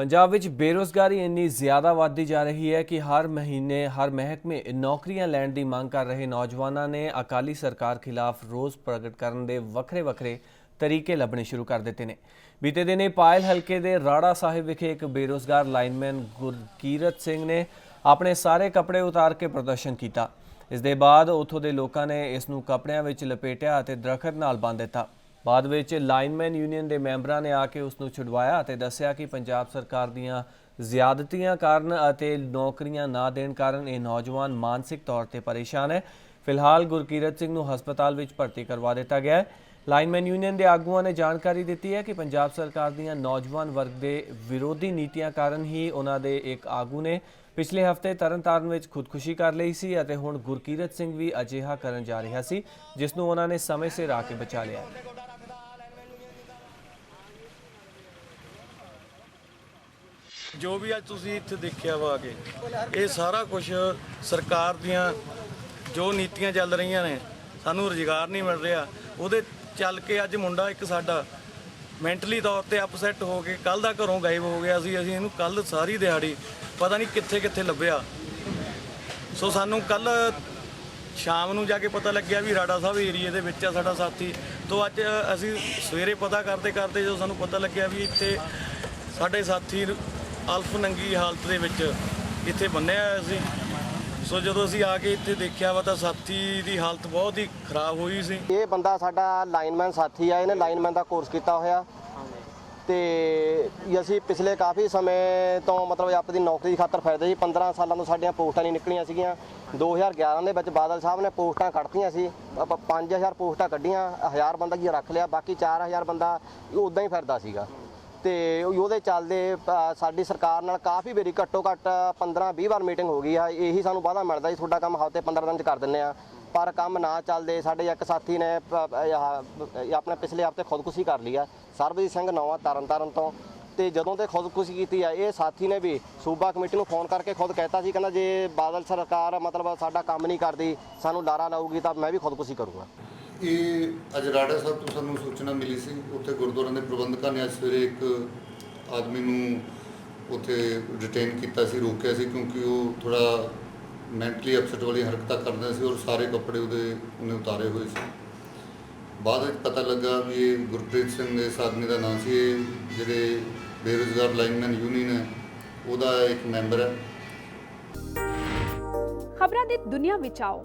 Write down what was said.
ਪੰਜਾਬ ਵਿੱਚ ਬੇਰੋਜ਼ਗਾਰੀ ਇੰਨੀ ਜ਼ਿਆਦਾ ਵੱਧਦੀ ਜਾ ਰਹੀ ਹੈ ਕਿ ਹਰ ਮਹੀਨੇ, ਹਰ ਮਹਿਕਮੇ ਨੌਕਰੀਆਂ ਲੈਣ ਦੀ ਮੰਗ ਕਰ ਰਹੇ ਨੌਜਵਾਨਾਂ ਨੇ ਅਕਾਲੀ ਸਰਕਾਰ ਖਿਲਾਫ ਰੋਸ ਪ੍ਰਗਟ ਕਰਨ ਦੇ ਵੱਖਰੇ-ਵੱਖਰੇ ਤਰੀਕੇ ਲੱਭਣੇ ਸ਼ੁਰੂ ਕਰ ਦਿੱਤੇ ਨੇ। ਬੀਤੇ ਦਿਨੇ ਪਾਇਲ ਹਲਕੇ ਦੇ ਰਾੜਾ ਸਾਹਿਬ ਵਿਖੇ ਇੱਕ ਬੇਰੋਜ਼ਗਾਰ ਲਾਈਨਮੈਨ ਗੁਰਕੀਰਤ ਸਿੰਘ ਨੇ ਆਪਣੇ ਸਾਰੇ ਕੱਪੜੇ ਉਤਾਰ ਕੇ ਪ੍ਰਦਰਸ਼ਨ ਕੀਤਾ। ਇਸ ਦੇ ਬਾਅਦ ਉੱਥੋਂ ਦੇ ਲੋਕਾਂ ਨੇ ਇਸ ਨੂੰ ਕੱਪੜਿਆਂ ਵਿੱਚ ਲਪੇਟਿਆ ਅਤੇ ਦਰਖਤ ਨਾਲ ਬੰਨ੍ਹ ਦਿੱਤਾ। ਬਾਅਦ ਵਿੱਚ ਲਾਈਨਮੈਨ ਯੂਨੀਅਨ ਦੇ ਮੈਂਬਰਾਂ ਨੇ ਆ ਕੇ ਉਸ ਨੂੰ ਛੁਡਵਾਇਆ ਅਤੇ ਦੱਸਿਆ ਕਿ ਪੰਜਾਬ ਸਰਕਾਰ ਦੀਆਂ ਜ਼ਿਆਦਤੀਆਂ ਕਾਰਨ ਅਤੇ ਨੌਕਰੀਆਂ ਨਾ ਦੇਣ ਕਾਰਨ ਇਹ ਨੌਜਵਾਨ ਮਾਨਸਿਕ ਤੌਰ ਤੇ ਪਰੇਸ਼ਾਨ ਹੈ। ਫਿਲਹਾਲ ਗੁਰਕੀਰਤ ਸਿੰਘ ਨੂੰ ਹਸਪਤਾਲ ਵਿੱਚ ਭਰਤੀ ਕਰਵਾ ਦਿੱਤਾ ਗਿਆ ਹੈ। ਲਾਈਨਮੈਨ ਯੂਨੀਅਨ ਦੇ ਆਗੂਆਂ ਨੇ ਜਾਣਕਾਰੀ ਦਿੱਤੀ ਹੈ ਕਿ ਪੰਜਾਬ ਸਰਕਾਰ ਦੀਆਂ ਨੌਜਵਾਨ ਵਰਗ ਦੇ ਵਿਰੋਧੀ ਨੀਤੀਆਂ ਕਾਰਨ ਹੀ ਉਹਨਾਂ ਦੇ ਇੱਕ ਆਗੂ ਨੇ ਪਿਛਲੇ ਹਫ਼ਤੇ ਤਰਨਤਾਰਨ ਵਿੱਚ ਖੁਦਕੁਸ਼ੀ ਕਰ ਲਈ ਸੀ ਅਤੇ ਹੁਣ ਗੁਰਕੀਰਤ ਸਿੰਘ ਵੀ ਅਜਿਹਾ ਕਰਨ ਜਾ ਰਿਹਾ ਸੀ, ਜਿਸ ਨੂੰ ਉਹਨਾਂ ਨੇ ਸਮੇਂ ਸਿਰ ਆ ਕੇ ਬਚਾ ਲਿਆ ਜੋ ਵੀ ਅੱਜ ਤੁਸੀਂ ਇੱਥੇ ਦੇਖਿਆ ਵਾ ਆ ਕੇ ਇਹ ਸਾਰਾ ਕੁਝ ਸਰਕਾਰ ਦੀਆਂ ਜੋ ਨੀਤੀਆਂ ਚੱਲ ਰਹੀਆਂ ਨੇ, ਸਾਨੂੰ ਰੁਜ਼ਗਾਰ ਨਹੀਂ ਮਿਲ ਰਿਹਾ। ਉਹਦੇ ਚੱਲ ਕੇ ਅੱਜ ਮੁੰਡਾ ਇੱਕ ਸਾਡਾ ਮੈਂਟਲੀ ਤੌਰ ਤੇ ਅਪਸੈਟ ਹੋ ਕੇ ਕੱਲ ਦਾ ਘਰੋਂ ਗਾਇਬ ਹੋ ਗਿਆ ਸੀ, ਅਸੀਂ ਇਹਨੂੰ ਕੱਲ ਸਾਰੀ ਦਿਹਾੜੀ ਪਤਾ ਨਹੀਂ ਕਿੱਥੇ ਕਿੱਥੇ ਲੱਭਿਆ। ਸੋ ਸਾਨੂੰ ਕੱਲ ਸ਼ਾਮ ਨੂੰ ਜਾ ਕੇ ਪਤਾ ਲੱਗਿਆ ਵੀ ਰਾੜਾ ਸਾਹਿਬ ਏਰੀਏ ਦੇ ਵਿੱਚ ਆ ਸਾਡਾ ਸਾਥੀ। ਤੋਂ ਅੱਜ ਅਸੀਂ ਸਵੇਰੇ ਪਤਾ ਕਰਦੇ ਕਰਦੇ ਜਦੋਂ ਸਾਨੂੰ ਪਤਾ ਲੱਗਿਆ ਵੀ ਇੱਥੇ ਸਾਡੇ ਸਾਥੀ ਅਲਫ ਨੰਗੀ ਹਾਲਤ ਦੇ ਵਿੱਚ ਇੱਥੇ ਬੰਨਿਆ ਹੋਇਆ ਸੀ। ਸੋ ਜਦੋਂ ਅਸੀਂ ਆ ਕੇ ਇੱਥੇ ਦੇਖਿਆ ਵਾ ਤਾਂ ਸਾਥੀ ਦੀ ਹਾਲਤ ਬਹੁਤ ਹੀ ਖਰਾਬ ਹੋਈ ਸੀ। ਇਹ ਬੰਦਾ ਸਾਡਾ ਲਾਈਨਮੈਨ ਸਾਥੀ ਆ, ਇਹਨੇ ਲਾਈਨਮੈਨ ਦਾ ਕੋਰਸ ਕੀਤਾ ਹੋਇਆ। ਤੇ ਅਸੀਂ ਪਿਛਲੇ ਕਾਫੀ ਸਮੇਂ ਤੋਂ ਮਤਲਬ ਆਪਣੀ ਨੌਕਰੀ ਦੀ ਖਾਤਰ ਫਾਇਦੇ ਸੀ। 15 ਸਾਲਾਂ ਤੋਂ ਸਾਡੀਆਂ ਪੋਸਟਾਂ ਨਹੀਂ ਨਿਕਲੀਆਂ ਸੀਗੀਆਂ। 2011 ਦੇ ਵਿੱਚ ਬਾਦਲ ਸਾਹਿਬ ਨੇ ਪੋਸਟਾਂ ਕੱਢਤੀਆਂ ਸੀ। ਆਪਾਂ 5000 ਪੋਸਟਾਂ ਕੱਢੀਆਂ 1000 ਬੰਦਾ ਕੀ ਰੱਖ ਲਿਆ, ਬਾਕੀ 4000 ਬੰਦਾ ਉਦਾਂ ਹੀ ਫਿਰਦਾ ਸੀਗਾ। ਤੇ ਉਹਦੇ ਚੱਲਦੇ ਸਾਡੀ ਸਰਕਾਰ ਨਾਲ ਕਾਫੀ ਵਾਰੀ ਘੱਟੋ ਘੱਟ 15 20 ਵਾਰ ਮੀਟਿੰਗ ਹੋ ਗਈ ਆ। ਇਹੀ ਸਾਨੂੰ ਵਾਅਦਾ ਮਿਲਦਾ ਜੀ, ਤੁਹਾਡਾ ਕੰਮ ਹਫ਼ਤੇ 15 ਦਿਨ ਚ ਕਰ ਦਿੰਨੇ ਆ। ਪਰ ਕੰਮ ਨਾ ਚੱਲਦੇ, ਸਾਡੇ ਇੱਕ ਸਾਥੀ ਨੇ ਆਪਣੇ ਪਿਛਲੇ ਹਫ਼ਤੇ ਖੁਦਕੁਸ਼ੀ ਕਰ ਲਈ ਆ, ਸਰਬਜੀਤ ਸਿੰਘ ਨਵਾਂ ਤਰਨਤਾਰਨ ਤੋਂ। ਤੇ ਜਦੋਂ ਤੇ ਖੁਦਕੁਸ਼ੀ ਕੀਤੀ ਆ, ਇਹ ਸਾਥੀ ਨੇ ਵੀ ਸੂਬਾ ਕਮੇਟੀ ਨੂੰ ਫੋਨ ਕਰਕੇ ਖੁਦ ਕਹਿਤਾ ਸੀ, ਕਹਿੰਦਾ ਜੇ ਬਾਦਲ ਸਰਕਾਰ ਮਤਲਬ ਸਾਡਾ ਕੰਮ ਨਹੀਂ ਕਰਦੀ, ਸਾਨੂੰ ਲਾਰਾ ਲਾਊਗੀ ਤਾਂ ਮੈਂ ਵੀ ਖੁਦਕੁਸ਼ੀ ਕਰੂੰਗਾ। ਇਹ ਅੱਜ ਰਾੜਾ ਸਾਹਿਬ ਤੋਂ ਸਾਨੂੰ ਸੂਚਨਾ ਮਿਲੀ ਸੀ, ਉੱਥੇ ਗੁਰਦੁਆਰਿਆਂ ਦੇ ਪ੍ਰਬੰਧਕਾਂ ਨੇ ਅੱਜ ਸਵੇਰੇ ਇੱਕ ਆਦਮੀ ਨੂੰ ਉੱਥੇ ਡਿਟੇਨ ਕੀਤਾ ਸੀ, ਰੋਕਿਆ ਸੀ ਕਿਉਂਕਿ ਉਹ ਥੋੜਾ ਮੈਂਟਲੀ ਅਪਸੈਟ ਵਾਲੀ ਹਰਕਤਾਂ ਕਰਦਾ ਸੀ ਔਰ ਸਾਰੇ ਕੱਪੜੇ ਉਹਦੇ, ਉਹਨੇ ਉਤਾਰੇ ਹੋਏ ਸੀ। ਬਾਅਦ ਵਿੱਚ ਪਤਾ ਲੱਗਾ ਵੀ ਇਹ ਗੁਰਪ੍ਰੀਤ ਸਿੰਘ ਇਸ ਆਦਮੀ ਦਾ ਨਾਮ ਸੀ, ਇਹ ਜਿਹੜੇ ਬੇਰੁਜ਼ਗਾਰ ਲਾਈਨਮੈਨ ਯੂਨੀਅਨ ਹੈ, ਉਹਦਾ ਇੱਕ ਮੈਂਬਰ ਹੈ। ਖਬਰਾਂ ਦੀ ਦੁਨੀਆ ਵਿੱਚ ਆਓ।